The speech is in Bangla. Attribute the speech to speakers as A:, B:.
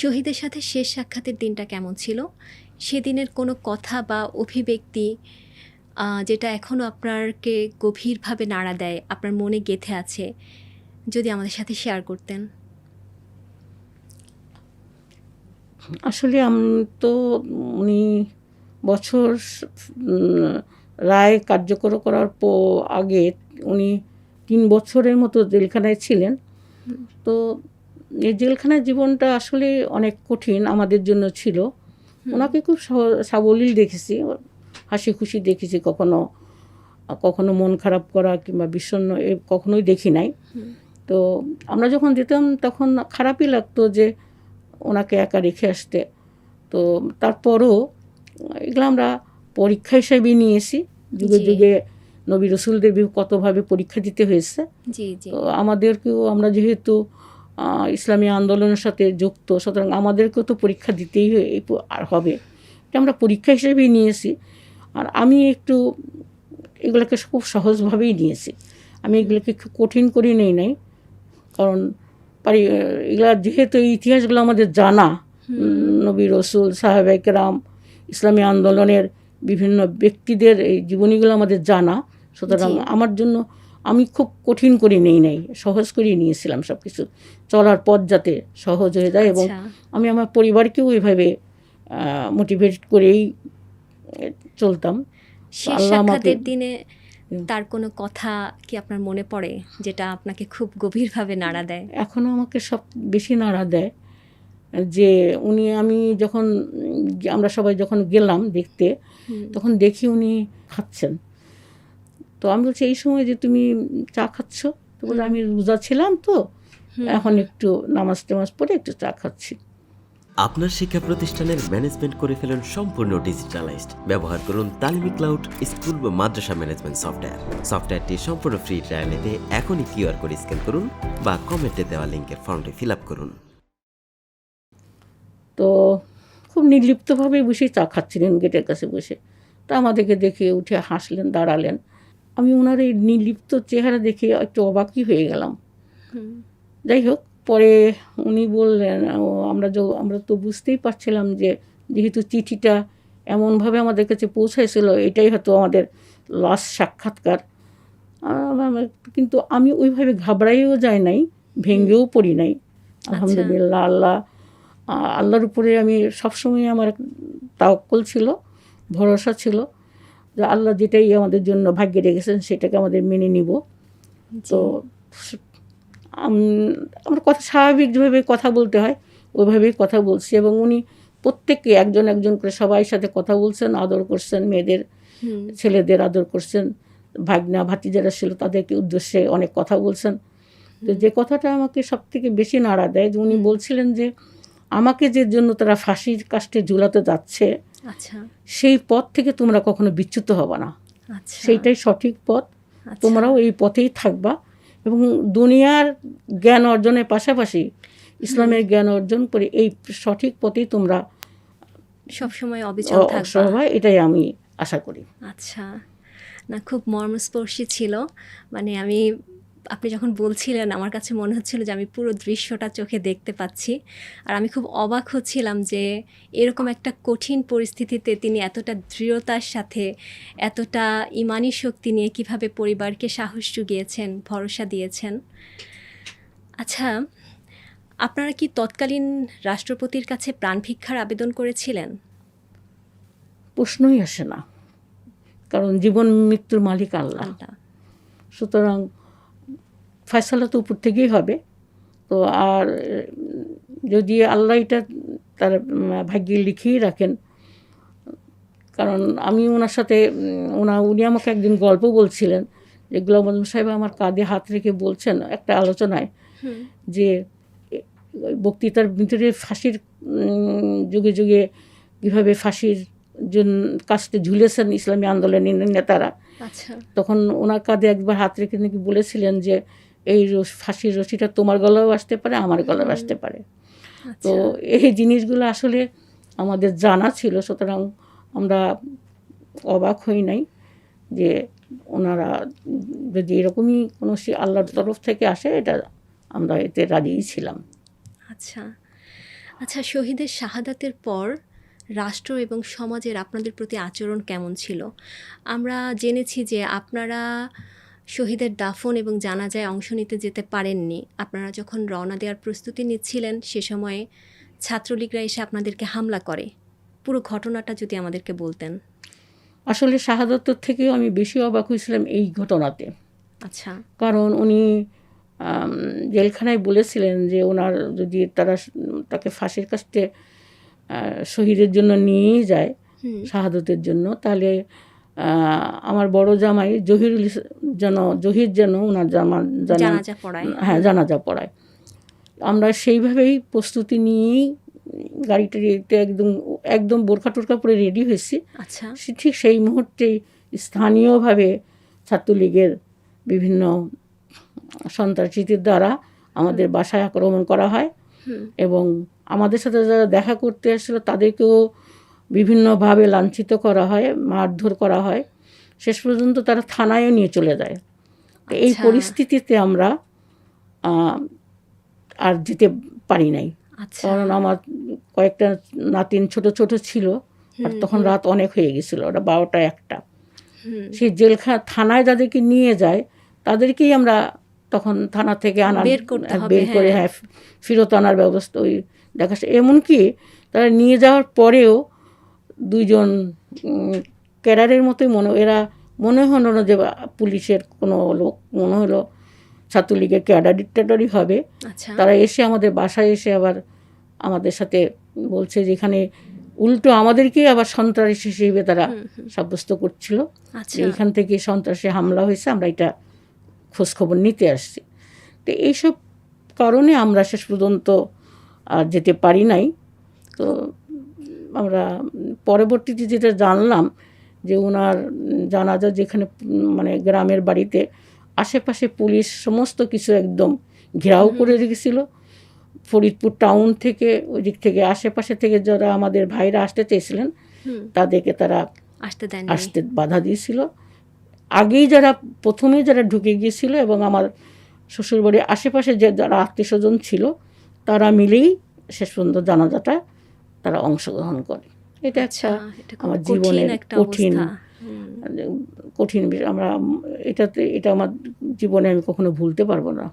A: শহীদের সাথে শেষ সাক্ষাতের দিনটা কেমন ছিল? সেদিনের কোনো কথা বা অভিব্যক্তি যেটা এখনও আপনারকে গভীরভাবে নাড়া দেয়, আপনার মনে গেঁথে আছে, যদি আমাদের সাথে শেয়ার করতেন।
B: আসলে আমি, তো উনি বছর রায় কার্যকর করার পো, আগে উনি তিন বছরের মতো জেলখানায় ছিলেন। তো এই জেলখানার জীবনটা আসলে অনেক কঠিন আমাদের জন্য ছিল। ওনাকে খুব সাবলীল দেখেছি হাসি খুশি দেখেছি কখনো কখনো মন খারাপ করা কিংবা বিষণ্ণ এ কখনোই দেখি নাই। তো আমরা যখন যেতাম তখন খারাপই লাগতো যে ওনাকে একা রেখে আসতে। তো তারপরও এগুলো আমরা পরীক্ষা হিসেবে নিয়েছি। যুগে যুগে নবী রসুলদের বি- কতভাবে পরীক্ষা দিতে হয়েছে। তো আমাদেরকেও আমরা যেহেতু ইসলামী আন্দোলনের সাথে যুক্ত। সুতরাং আমাদেরকেও তো পরীক্ষা দিতেই আর হবে। এটা আমরা পরীক্ষা হিসেবেই নিয়েছি। আর আমি একটু এগুলোকে খুব সহজভাবেই নিয়েছি। আমি এগুলোকে খুব কঠিন করে নেই নাই। কারণ পারি এগুলা যেহেতু এই ইতিহাসগুলো আমাদের জানা নবী রসুল সাহেবাইকেরাম ইসলামী আন্দোলনের বিভিন্ন ব্যক্তিদের এই জীবনীগুলো আমাদের জানা। সুতরাং আমার জন্য আমি খুব কঠিন করে নেই নাই সহজ করে নিয়েছিলাম সব কিছু চলার পথ যাতে সহজ হয়ে যায় এবং
A: আচ্ছা।
B: আমি আমার পরিবারকেও এইভাবে মোটিভেট করেই চলতাম।
A: সাক্ষাতের দিনে তার কোনো কথা কি আপনার মনে পড়ে যেটা আপনাকে খুব গভীরভাবে নাড়া দেয়?
B: এখনও আমাকে সব বেশি নাড়া দেয় যে উনি আমি যখন আমরা সবাই যখন গেলাম দেখতে তখন দেখি উনি খাচ্ছেন। তো আমি বলছি এই সময় যে তুমি চা খাচ্ছ? তো বলে আমি রোজা ছিলাম তো এখন একটু নামাজ টামাজ পড়ে একটু চা খাচ্ছি।
C: আপনার শিক্ষা প্রতিষ্ঠানের ম্যানেজমেন্ট করে ফেলুন সম্পূর্ণ ডিজিটালাইজড। ব্যবহার করুন তালিমি ক্লাউড স্কুল বা মাদ্রাসা ম্যানেজমেন্ট সফটওয়্যার। সফটওয়্যারটি সম্পূর্ণ ফ্রি ট্রায়াল নিতে এখনই কিউআর কোড স্ক্যান করুন বা কমেন্টে দেওয়া লিঙ্কের ফর্মটি ফিল আপ করুন।
B: তো খুব নির্লিপ্তভাবে বসে চা খাচ্ছিলেন গেটের কাছে বসে। তো আমাদেরকে দেখে উঠে হাসলেন দাঁড়ালেন। আমি ওনার এই নির্লিপ্ত চেহারা দেখে একটু অবাকই হয়ে গেলাম। যাই হোক পরে উনি বললেন আমরা যো আমরা তো বুঝতেই পারছিলাম যে যেহেতু চিঠিটা এমনভাবে আমাদের কাছে পৌঁছাইছিল এটাই হয়তো আমাদের লাস্ট সাক্ষাৎকার। কিন্তু আমি ওইভাবে ঘাবড়াইও যাই নাই ভেঙ্গেও পড়ি নাই। আলহামদুলিল্লাহ আল্লাহ আল্লাহর উপরে আমি সবসময় আমার তাওক্কল ছিল ভরসা ছিল। যে আল্লাহ যেটাই আমাদের জন্য ভাগ্যে রেখেছেন সেটাকে আমাদের মেনে নিব। তো আম- আমরা কথা স্বাভাবিকভাবে কথা বলতে হয় ওইভাবেই কথা বলছি এবং উনি প্রত্যেককে একজন একজন করে সবাই সাথে কথা বলছেন আদর করছেন মেয়েদের ছেলেদের আদর করছেন ভাগনা ভাতি যারা ছিল তাদেরকে উদ্দেশ্যে অনেক কথা বলছেন। তো যে কথাটা আমাকে সব থেকে বেশি নাড়া দেয় যে উনি বলছিলেন যে আমাকে যে জন্য তারা ফাঁসির কাস্টে ঝুলাতে যাচ্ছে
A: আচ্ছা।
B: সেই পথ থেকে তোমরা কখনো বিচ্যুত হবে না।
A: আচ্ছা।
B: সেইটাই সঠিক পথ।
A: আচ্ছা,
B: তোমরাও এই পথেই থাকবা এবং দুনিয়ার জ্ঞান অর্জনের পাশাপাশি ইসলামের জ্ঞান অর্জন করে এই সঠিক পথেই তোমরা
A: সবসময় অবিচল থাকবা।
B: এটাই আমি আশা করি।
A: আচ্ছা। না খুব মর্মস্পর্শী ছিল। মানে আমি আপনি যখন বলছিলেন আমার কাছে মনে হচ্ছিল যে আমি পুরো দৃশ্যটা চোখে দেখতে পাচ্ছি। আর আমি খুব অবাক হচ্ছিলাম যে এরকম একটা কঠিন পরিস্থিতিতে তিনি এতটা দৃঢ়তার সাথে এতটা ইমানি শক্তি নিয়ে কীভাবে পরিবারকে সাহস জুগিয়েছেন ভরসা দিয়েছেন। আচ্ছা আপনারা কি তৎকালীন রাষ্ট্রপতির কাছে প্রাণ ভিক্ষার আবেদন করেছিলেন?
B: প্রশ্নই আসে না। কারণ জীবন মৃত্যুর মালিক আল্লাহ। সুতরাং ফয়সালা তো উপর থেকেই হবে। তো আর যদি আল্লাহ এটা তার ভাগ্যে লিখেই রাখেন কারণ আমি ওনার সাথে ওনা উনি আমাকে একদিন গল্প বলছিলেন যে গুলাম সাহেব আমার কাঁধে হাত রেখে বলছেন একটা আলোচনায় যে বক্তৃতার ভিতরে ফাঁসির যুগে যুগে কীভাবে ফাঁসির জন্য কাজটা ঝুলেছেন ইসলামী আন্দোলনের নেতারা।
A: আচ্ছা।
B: তখন ওনার কাঁধে একবার হাত রেখে নাকি বলেছিলেন যে এই রস- ফাঁসির রশিটা তোমার গলাও আসতে পারে আমার গলাও আসতে পারে। তো
A: আচ্ছা
B: এই জিনিসগুলো আসলে আমাদের জানা ছিল সুতরাং আমরা অবাক হই নাই যে ওনারা যদি এরকমই কোনো আল্লাহর তরফ থেকে আসে এটা আমরা এতে রাজিই ছিলাম।
A: আচ্ছা। আচ্ছা শহীদের শাহাদাতের পর রাষ্ট্র এবং সমাজের আপনাদের প্রতি আচরণ কেমন ছিল? আমরা জেনেছি যে আপনারা শহীদের দাফন এবং জানাজায় অংশ নিতে যেতে পারেননি। আপনারা যখন রওনা দেওয়ার প্রস্তুতি নিচ্ছিলেন সে সময়ে ছাত্রলীগরা এসে আপনাদেরকে হামলা করে। পুরো ঘটনাটা যদি আমাদেরকে বলতেন।
B: আসলে শাহাদত্তর থেকেও আমি বেশি অবাক হয়েছিলাম এই ঘটনাতে।
A: আচ্ছা।
B: কারণ উনি জেলখানায় বলেছিলেন যে ওনার যদি তারা তাকে ফাঁসির কাছে শহীদের জন্য নিয়েই যায় শাহাদতের জন্য তাহলে আমার বড় জামাই জহিরুল যেন জহির যেন ওনার জামা জানা
A: জানাজা পড়ায়।
B: হ্যাঁ জানাজা পড়ায়। আমরা সেইভাবেই প্রস্তুতি নিয়েই গাড়িটাতে একদম একদম বোরখা টোরখা পরে রেডি হয়েছি।
A: আচ্ছা।
B: ঠিক সেই মুহূর্তেই স্থানীয়ভাবে ছাত্রলীগের বিভিন্ন সন্ত্রাসীদের দ্বারা আমাদের বাসায় আক্রমণ করা হয়। এবং আমাদের সাথে যারা দেখা করতে এসেছিল তাদেরকেও বিভিন্নভাবে লাঞ্ছিত করা হয় মারধর করা হয়। শেষ পর্যন্ত তারা থানায়ও নিয়ে চলে যায়। এই
A: আচ্ছা।
B: পরিস্থিতিতে আমরা আর যেতে পারি নাই।
A: আচ্ছা।
B: কারণ আমার কয়েকটা নাতিন ছোট ছোট ছিল আর তখন রাত অনেক হয়ে গেছিল ওটা বারোটা একটা। সেই জেলখানা থানায় যাদেরকে নিয়ে যায় তাদেরকেই আমরা তখন থানা থেকে আনার
A: বের করতে
B: বের করে
A: হ্যাঁ।
B: হ্যাঁ ফেরত আনার ব্যবস্থা ওই দেখা এমনকি তারা নিয়ে যাওয়ার পরেও দুইজন ক্যাডারের মতোই মনে এরা মনে হলো না যে পুলিশের কোনো লোক মনে হলো ছাত্রলীগের ক্যাডারি ট্যাডারি হবে।
A: আচ্ছা।
B: তারা এসে আমাদের বাসায় এসে আবার আমাদের সাথে বলছে যে এখানে উল্টো আমাদেরকেই আবার সন্ত্রাসী হিসেবে তারা। সাব্যস্ত করছিল।
A: আচ্ছা।
B: যে এইখান থেকে সন্ত্রাসী হামলা হয়েছে আমরা এটা খোঁজখবর নিতে আসছি। তো এইসব কারণে আমরা শেষ পর্যন্ত আর যেতে পারি নাই। তো আমরা পরবর্তীতে যেটা জানলাম যে ওনার জানাজা যেখানে মানে গ্রামের বাড়িতে আশেপাশে পুলিশ সমস্ত কিছু একদম ঘেরাও করে রেখেছিল। ফরিদপুর টাউন থেকে ওই দিক থেকে আশেপাশে থেকে যারা আমাদের ভাইরা আসতে চেয়েছিলেন তাদেরকে তারা
A: আসতে দেন
B: আসতে বাধা দিয়েছিল। আগেই যারা প্রথমে যারা ঢুকে গিয়েছিল এবং আমার শ্বশুরবাড়ির আশেপাশে যে যারা আত্মীয় স্বজন ছিল তারা মিলেই শেষ পর্যন্ত জানাজাটা তারা অংশগ্রহণ করে। এটা
A: আচ্ছা
B: আমার জীবনের
A: একটা
B: কঠিন কঠিন আমরা এটাতে এটা আমার জীবনে আমি কখনো ভুলতে পারব না।